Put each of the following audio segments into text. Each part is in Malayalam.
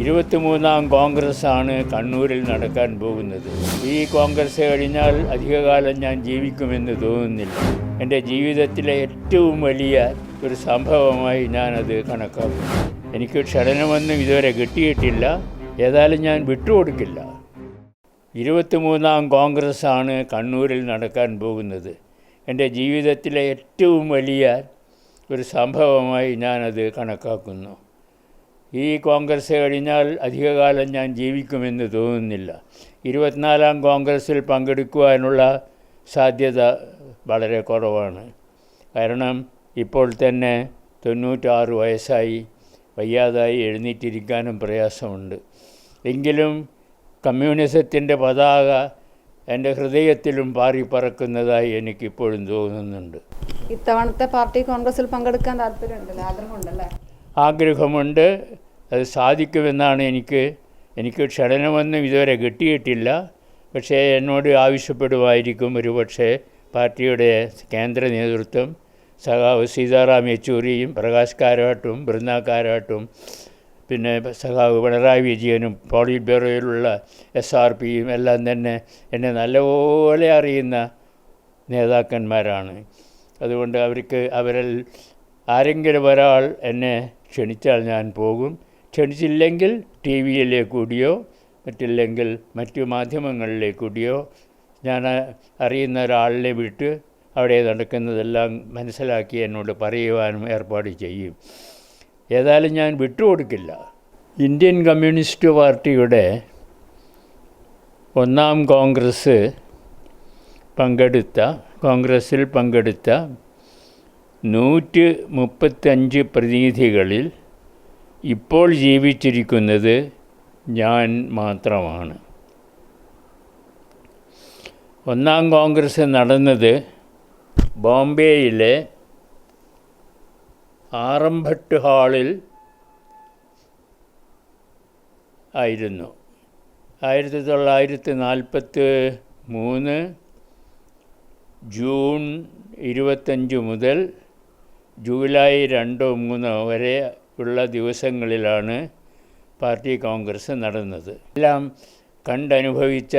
ഇരുപത്തിമൂന്നാം കോൺഗ്രസ് ആണ് കണ്ണൂരിൽ നടക്കാൻ പോകുന്നത്. ഈ കോൺഗ്രസ് കഴിഞ്ഞാൽ അധികകാലം ഞാൻ ജീവിക്കുമെന്ന് തോന്നുന്നില്ല. എന്റെ ജീവിതത്തിലെ ഏറ്റവും വലിയ ഒരു സംഭവമായി ഞാനത് കണക്കാക്കും എനിക്ക് ക്ഷണനമൊന്നും ഇതുവരെ കിട്ടിയിട്ടില്ല. ഏതായാലും ഞാൻ വിട്ടുകൊടുക്കില്ല. കോൺഗ്രസ് ആണ് കണ്ണൂരിൽ നടക്കാൻ പോകുന്നത്. എന്റെ ജീവിതത്തിലെ ഏറ്റവും വലിയ ഒരു സംഭവമായി ഞാനത് കണക്കാക്കുന്നു. ഈ കോൺഗ്രസ് കഴിഞ്ഞാൽ അധികകാലം ഞാൻ ജീവിക്കുമെന്ന് തോന്നുന്നില്ല. ഇരുപത്തിനാലാം കോൺഗ്രസ്സിൽ പങ്കെടുക്കുവാനുള്ള സാധ്യത വളരെ കുറവാണ്. കാരണം ഇപ്പോൾ തന്നെ തൊണ്ണൂറ്റാറ് വയസ്സായി വയ്യാതായി എഴുന്നേറ്റിരിക്കാനും പ്രയാസമുണ്ട്. എങ്കിലും കമ്മ്യൂണിസത്തിന്റെ പതാക എന്റെ ഹൃദയത്തിലും പാറി പറക്കുന്നതായി എനിക്കിപ്പോഴും തോന്നുന്നുണ്ട്. ഇത്തവണത്തെ പാർട്ടി കോൺഗ്രസിൽ പങ്കെടുക്കാൻ താല്പര്യമുണ്ടല്ലോ? ആഗ്രഹമുണ്ടല്ലേ? ആഗ്രഹമുണ്ട്. അത് സാധിക്കുമെന്നാണ് എനിക്ക് എനിക്ക് ക്ഷണനമൊന്നും ഇതുവരെ കിട്ടിയിട്ടില്ല. പക്ഷേ എന്നോട് ആവശ്യപ്പെടുമായിരിക്കും ഒരുപക്ഷെ പാർട്ടിയുടെ കേന്ദ്ര നേതൃത്വം സഖാവ് സീതാറാം യെച്ചൂരിയും പ്രകാശ് കാരാട്ടും ബൃന്ദ കാരാട്ടും പിന്നെ സഖാവ് പിണറായി വിജയനും പോളിറ്റ് ബ്യൂറോയിലുള്ള എസ് ആർ പിയും എല്ലാം തന്നെ എന്നെ നല്ലപോലെ അറിയുന്ന നേതാക്കന്മാരാണ്. അതുകൊണ്ട് അവർക്ക് അവരിൽ ആരെങ്കിലും ഒരാൾ എന്നെ ക്ഷണിച്ചാൽ ഞാൻ പോകും. ക്ഷണിച്ചില്ലെങ്കിൽ ടി വിയിലെ കൂടിയോ മറ്റില്ലെങ്കിൽ മറ്റു മാധ്യമങ്ങളിലെ കൂടിയോ ഞാൻ അറിയുന്ന ഒരാളിനെ വിട്ട് അവിടെ നടക്കുന്നതെല്ലാം മനസ്സിലാക്കി എന്നോട് പറയുവാനും ഏർപ്പാട് ചെയ്യും. ഏതായാലും ഞാൻ വിട്ടുകൊടുക്കില്ല. ഇന്ത്യൻ കമ്മ്യൂണിസ്റ്റ് പാർട്ടിയുടെ ഒന്നാം കോൺഗ്രസ് പങ്കെടുത്ത കോൺഗ്രസ്സിൽ പങ്കെടുത്ത നൂറ്റി മുപ്പത്തഞ്ച് പ്രതിനിധികളിൽ ഇപ്പോൾ ജീവിച്ചിരിക്കുന്നത് ഞാൻ മാത്രമാണ്. ഒന്നാം കോൺഗ്രസ് നടന്നത് ബോംബെയിലെ ആറംഭട്ട് ഹാളിൽ ആയിരുന്നു. ആയിരത്തി തൊള്ളായിരത്തി നാൽപ്പത്തി മൂന്ന് ജൂൺ ഇരുപത്തഞ്ച് മുതൽ ജൂലൈ രണ്ടോ മൂന്നോ വരെ ഉള്ള ദിവസങ്ങളിലാണ് പാർട്ടി കോൺഗ്രസ് നടന്നത്. എല്ലാം കണ്ടനുഭവിച്ച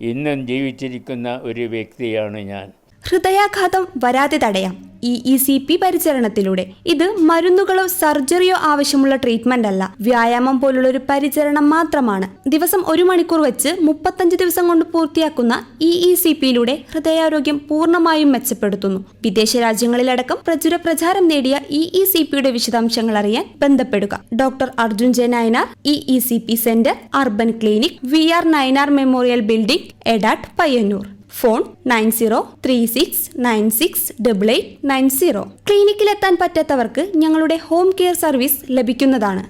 ഇന്നും ജീവിച്ചിരിക്കുന്ന ഒരു വ്യക്തിയാണ് ഞാൻ. ഹൃദയാഘാതം വരാതെ തടയാം. ഇ ഇ സി പി പരിചരണത്തിലൂടെ. ഇത് മരുന്നുകളോ സർജറിയോ ആവശ്യമുള്ള ട്രീറ്റ്മെന്റ് അല്ല. വ്യായാമം പോലുള്ള ഒരു പരിചരണം മാത്രമാണ്. ദിവസം ഒരു മണിക്കൂർ വെച്ച് മുപ്പത്തഞ്ച് ദിവസം കൊണ്ട് പൂർത്തിയാക്കുന്ന ഇ ഇ സി പിയിലൂടെ ഹൃദയാരോഗ്യം പൂർണമായും മെച്ചപ്പെടുത്തുന്നു. വിദേശ രാജ്യങ്ങളിലടക്കം പ്രചുര പ്രചാരം നേടിയ ഇ ഇ സി പിയുടെ വിശദാംശങ്ങൾ അറിയാൻ ബന്ധപ്പെടുക. Doctor Arjun J Nayanar E E C P centre urban clinic V R Nayanar memorial building Edat Payyanur. Phone nine zero three six nine six double eight nine zero. ക്ലിനിക്കിലെത്താൻ പറ്റാത്തവർക്ക് ഞങ്ങളുടെ ഹോം കെയർ സർവീസ് ലഭിക്കുന്നതാണ്.